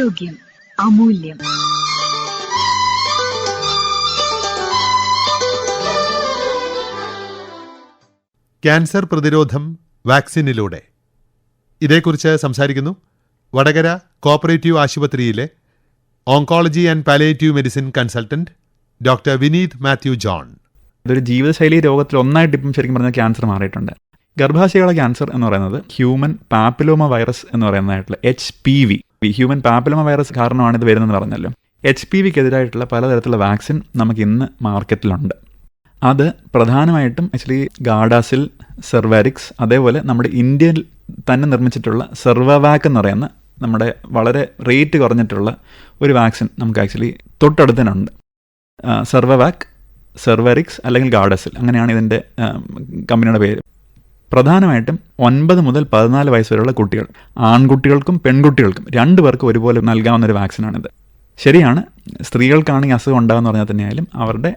ആരോഗ്യം അമൂല്യം. ക്യാൻസർ പ്രതിരോധം വാക്സിനിലൂടെ. ഇതേക്കുറിച്ച് സംസാരിക്കുന്നു വടകര കോപ്പറേറ്റീവ് ആശുപത്രിയിലെ oncology and palliative medicine consultant doctor Vineeth Mathew John. ഇതൊരു ജീവിതശൈലി രോഗത്തിൽ ഒന്നായിട്ട് ഇപ്പം ശരിക്കും പറഞ്ഞാൽ ക്യാൻസർ മാറിയിട്ടുണ്ട്. ഗർഭാശയകള ക്യാൻസർ എന്ന് പറയുന്നത് ഹ്യൂമൻ പാപ്പിലോമ വൈറസ് എന്ന് പറയുന്നതായിട്ടുള്ള H P V human papilloma virus കാരണമാണ് ഇത് വരുന്നതെന്ന് പറഞ്ഞല്ലോ. എച്ച് പി വിക്കെതിരായിട്ടുള്ള പലതരത്തിലുള്ള വാക്സിൻ നമുക്ക് ഇന്ന് മാർക്കറ്റിലുണ്ട് അത് പ്രധാനമായിട്ടും ആക്ച്വലി ഗാഡാസിൽ സെർവാരിക്സ് അതേപോലെ നമ്മുടെ ഇന്ത്യയിൽ തന്നെ നിർമ്മിച്ചിട്ടുള്ള സെർവവാക്ക് എന്ന് പറയുന്ന നമ്മുടെ വളരെ റേറ്റ് കുറഞ്ഞിട്ടുള്ള ഒരു വാക്സിൻ നമുക്ക് ആക്ച്വലി തൊട്ടടുത്ത് തന്നെ ഉണ്ട് സെർവവാക്ക് സെർവറിക്സ് അല്ലെങ്കിൽ ഗാഡസിൽ അങ്ങനെയാണ് ഇതിന്റെ കമ്പനിയുടെ പേര്. പ്രധാനമായിട്ടും ഒൻപത് മുതൽ പതിനാല് വയസ്സ് വരെയുള്ള കുട്ടികൾ ആൺകുട്ടികൾക്കും പെൺകുട്ടികൾക്കും രണ്ടു പേർക്കും ഒരുപോലെ നൽകാവുന്ന ഒരു വാക്സിനാണിത്. ശരിയാണ് സ്ത്രീകൾക്കാണ് ഈ അസുഖം ഉണ്ടാകുന്ന പറഞ്ഞാൽ തന്നെയായാലും അവരുടെ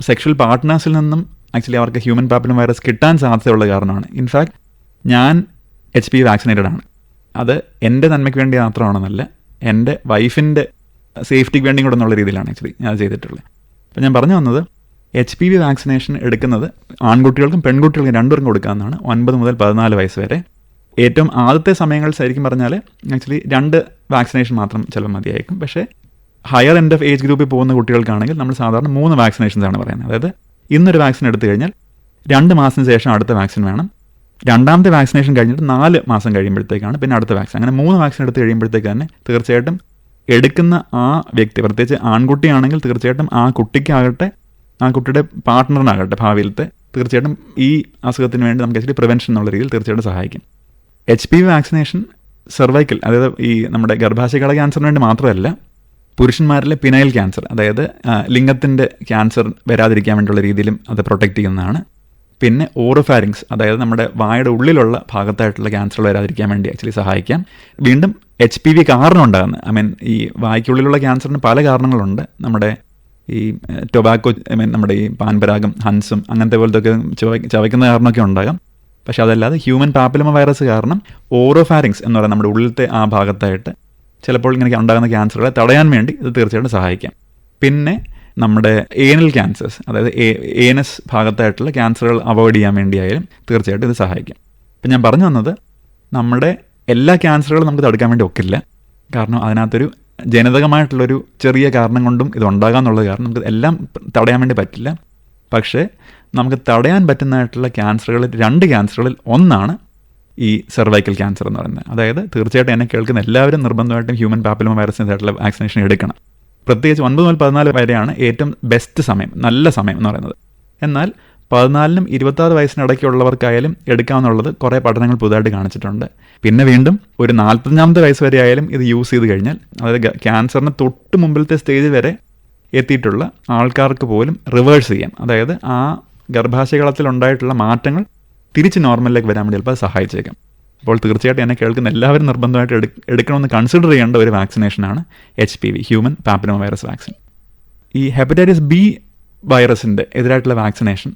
സെക്ഷൽ പാർട്ട്നേഴ്സിൽ നിന്നും ആക്ച്വലി അവർക്ക് ഹ്യൂമൻ പാപ്പിലും വൈറസ് കിട്ടാൻ സാധ്യതയുള്ള കാരണമാണ്. ഇൻഫാക്ട് ഞാൻ എച്ച് പി വാക്സിനേറ്റഡ് ആണ്. അത് എന്റെ നന്മയ്ക്ക് വേണ്ടി മാത്രമാണെന്നല്ല എന്റെ വൈഫിന്റെ സേഫ്റ്റിക്ക് വേണ്ടിയും കൂടെ എന്നുള്ള രീതിയിലാണ് ആക്ച്വലി ഞാൻ ചെയ്തിട്ടുള്ളത്. അപ്പോൾ ഞാൻ പറഞ്ഞു വന്നത് എച്ച് പി വി വാക്സിനേഷൻ എടുക്കുന്നത് ആൺകുട്ടികൾക്കും പെൺകുട്ടികൾക്കും രണ്ടുപേർക്കും കൊടുക്കാവുന്നതാണ്. ഒൻപത് മുതൽ പതിനാല് വയസ്സ് വരെ. ഏറ്റവും ആദ്യത്തെ സമയങ്ങൾ ശരിക്കും പറഞ്ഞാൽ ആക്ച്വലി രണ്ട് വാക്സിനേഷൻ മാത്രം ചിലപ്പോൾ മതിയായിരിക്കും. പക്ഷേ ഹയർ എൻഡ് ഓഫ് ഏജ് ഗ്രൂപ്പിൽ പോകുന്ന കുട്ടികൾക്കാണെങ്കിൽ നമ്മൾ സാധാരണ മൂന്ന് വാക്സിനേഷൻസ് ആണ് പറയുന്നത്. അതായത് ഇന്നൊരു വാക്സിൻ എടുത്തു കഴിഞ്ഞാൽ രണ്ട് മാസത്തിന് ശേഷം അടുത്ത വാക്സിൻ വേണം. രണ്ടാമത്തെ വാക്സിനേഷൻ കഴിഞ്ഞിട്ട് നാല് മാസം കഴിയുമ്പോഴത്തേക്കാണ് പിന്നെ അടുത്ത വാക്സിൻ അങ്ങനെ മൂന്ന് വാക്സിൻ എടുത്ത് കഴിയുമ്പോഴത്തേക്ക് തന്നെ തീർച്ചയായിട്ടും എടുക്കുന്ന ആ വ്യക്തി പ്രത്യേകിച്ച് ആൺകുട്ടിയാണെങ്കിൽ തീർച്ചയായിട്ടും ആ കുട്ടിക്കാകട്ടെ ആ കുട്ടിയുടെ പാർട്ട്ണറിനാകട്ടെ ഭാവിയിലത്തെ തീർച്ചയായിട്ടും ഈ അസുഖത്തിന് വേണ്ടി നമുക്ക് ആക്ച്വലി പ്രിവെൻഷൻ എന്നുള്ള രീതിയിൽ തീർച്ചയായിട്ടും സഹായിക്കും. H P V vaccination cervical അതായത് ഈ നമ്മുടെ ഗർഭാശയകള ക്യാൻസറിന് വേണ്ടി മാത്രമല്ല പുരുഷന്മാരിലെ പിനൈൽ ക്യാൻസർ അതായത് ലിംഗത്തിന്റെ ക്യാൻസർ വരാതിരിക്കാൻ വേണ്ടിയുള്ള രീതിയിലും അത് പ്രൊട്ടക്റ്റ് ചെയ്യുന്നതാണ്. പിന്നെ ഓറോഫാരിങ്സ് അതായത് നമ്മുടെ വായുടെ ഉള്ളിലുള്ള ഭാഗത്തായിട്ടുള്ള ക്യാൻസർ വരാതിരിക്കാൻ വേണ്ടി ആക്ച്വലി സഹായിക്കാം. വീണ്ടും എച്ച് പി വി കാരണം ഉണ്ടാകുന്നത് ഐ മീൻ ഈ വായ്ക്കുള്ളിലുള്ള ക്യാൻസറിന് പല കാരണങ്ങളുണ്ട്. നമ്മുടെ ഈ ടൊബാക്കോ ഐ മീൻ നമ്മുടെ ഈ പാൻപരാഗം ഹൻസും അങ്ങനത്തെ പോലത്തെ ഒക്കെ ചവയ്ക്കുന്ന കാരണമൊക്കെ ഉണ്ടാകാം. പക്ഷെ അതല്ലാതെ ഹ്യൂമൻ പാപ്പിലമ വൈറസ് കാരണം ഓറോഫാരിങ്സ് എന്ന് പറയുന്ന നമ്മുടെ ഉള്ളിലത്തെ ആ ഭാഗത്തായിട്ട് ചിലപ്പോൾ ഇങ്ങനെ ഉണ്ടാകുന്ന ക്യാൻസറുകളെ തടയാൻ വേണ്ടി ഇത് തീർച്ചയായിട്ടും സഹായിക്കാം. പിന്നെ നമ്മുടെ ഏനൽ ക്യാൻസേഴ്സ് അതായത് ഏനസ് ഭാഗത്തായിട്ടുള്ള ക്യാൻസറുകൾ അവോയ്ഡ് ചെയ്യാൻ വേണ്ടിയായാലും തീർച്ചയായിട്ടും ഇത് സഹായിക്കും. ഇപ്പം ഞാൻ പറഞ്ഞു വന്നത് നമ്മുടെ എല്ലാ ക്യാൻസറുകളും നമുക്ക് തടുക്കാൻ വേണ്ടി ഒക്കില്ല. കാരണം അതിനകത്തൊരു ജനിതകമായിട്ടുള്ളൊരു ചെറിയ കാരണം കൊണ്ടും ഇത് ഉണ്ടാകാമെന്നുള്ളത് കാരണം നമുക്ക് എല്ലാം തടയാൻ വേണ്ടി പറ്റില്ല. പക്ഷേ നമുക്ക് തടയാൻ പറ്റുന്നതായിട്ടുള്ള ക്യാൻസറുകളിൽ രണ്ട് ക്യാൻസറുകളിൽ ഒന്നാണ് ഈ സെർവൈക്കൽ ക്യാൻസർ എന്ന് പറയുന്നത്. അതായത് തീർച്ചയായിട്ടും എന്നെ കേൾക്കുന്ന എല്ലാവരും നിർബന്ധമായിട്ടും ഹ്യൂമൻ പാപ്പിലോമ വൈറസിനായിട്ടുള്ള വാക്സിനേഷൻ എടുക്കണം. പ്രത്യേകിച്ച് ഒൻപത് മുതൽ പതിനാല് വരെയാണ് ഏറ്റവും ബെസ്റ്റ് സമയം നല്ല സമയം എന്ന് പറയുന്നത്. എന്നാൽ പതിനാലിനും ഇരുപത്താറ് വയസ്സിനിടയ്ക്കുള്ളവർക്കായാലും എടുക്കാമെന്നുള്ളത് കുറേ പഠനങ്ങൾ പുതുതായിട്ട് കാണിച്ചിട്ടുണ്ട്. പിന്നെ വീണ്ടും ഒരു നാൽപ്പത്തഞ്ചാമത്തെ വയസ്സ് വരെ ആയാലും ഇത് യൂസ് ചെയ്ത് കഴിഞ്ഞാൽ അതായത് ക്യാൻസറിന് തൊട്ട് മുമ്പിലത്തെ സ്റ്റേജ് വരെ എത്തിയിട്ടുള്ള ആൾക്കാർക്ക് പോലും റിവേഴ്സ് ചെയ്യാം അതായത് ആ ഗർഭാശയകളത്തിൽ ഉണ്ടായിട്ടുള്ള മാറ്റങ്ങൾ തിരിച്ച് നോർമലിലേക്ക് വരാൻ വേണ്ടി ചിലപ്പോൾ സഹായിച്ചേക്കാം. അപ്പോൾ തീർച്ചയായിട്ടും എന്നെ കേൾക്കുന്ന എല്ലാവരും നിർബന്ധമായിട്ട് എടു എടുക്കണമെന്ന് കൺസിഡർ ചെയ്യേണ്ട ഒരു വാക്സിനേഷനാണ് H P V human papilloma virus vaccine ഈ ഹെപ്പറ്റൈറ്റിസ് ബി വൈറസിന്റെ എതിരായിട്ടുള്ള വാക്സിനേഷൻ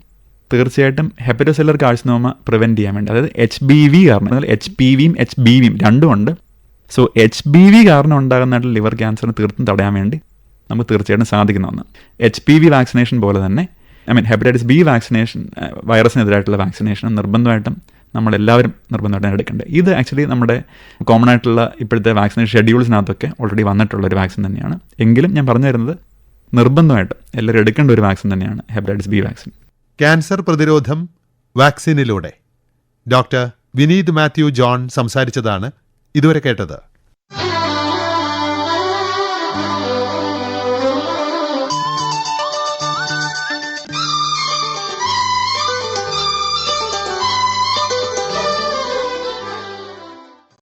തീർച്ചയായിട്ടും ഹെപ്പറ്റോസെല്ലർ കാഴ്ചനോമ പ്രിവെന്റ് ചെയ്യാൻ വേണ്ടി അതായത് എച്ച് ബി വി കാരണം അതായത് എച്ച് പി വിയും എച്ച് ബി വിയും രണ്ടും ഉണ്ട്. സോ എച്ച് ബി വി കാരണം ഉണ്ടാകുന്നതായിട്ടുള്ള ലിവർ ക്യാൻസറിന് തീർത്തും തടയാൻ വേണ്ടി നമുക്ക് തീർച്ചയായിട്ടും സാധിക്കുന്ന ഒന്ന്. എച്ച് പി വി വാക്സിനേഷൻ പോലെ തന്നെ I mean hepatitis B vaccination വൈറസിനെതിരായിട്ടുള്ള vaccination നിർബന്ധമായിട്ടും നമ്മളെല്ലാവരും നിർബന്ധമായിട്ടും എടുക്കേണ്ടത്. ഇത് ആക്ച്വലി നമ്മുടെ കോമൺ ആയിട്ടുള്ള ഇപ്പോഴത്തെ വാക്സിനേഷൻ ഷെഡ്യൂൾസിനകത്തൊക്കെ ഓൾറെഡി വന്നിട്ടുള്ള ഒരു വാക്സിൻ തന്നെയാണ്. എങ്കിലും ഞാൻ പറഞ്ഞു തരുന്നത് നിർബന്ധമായിട്ടും എല്ലാവരും എടുക്കേണ്ട ഒരു വാക്സിൻ തന്നെയാണ് ഹെപ്പറ്റൈറ്റിസ് ബി വാക്സിൻ ക്യാൻസർ പ്രതിരോധം വാക്സിനിലൂടെ. ഡോക്ടർ വിനീത് മാത്യു ജോൺ സംസാരിച്ചതാണ് ഇതുവരെ കേട്ടത്.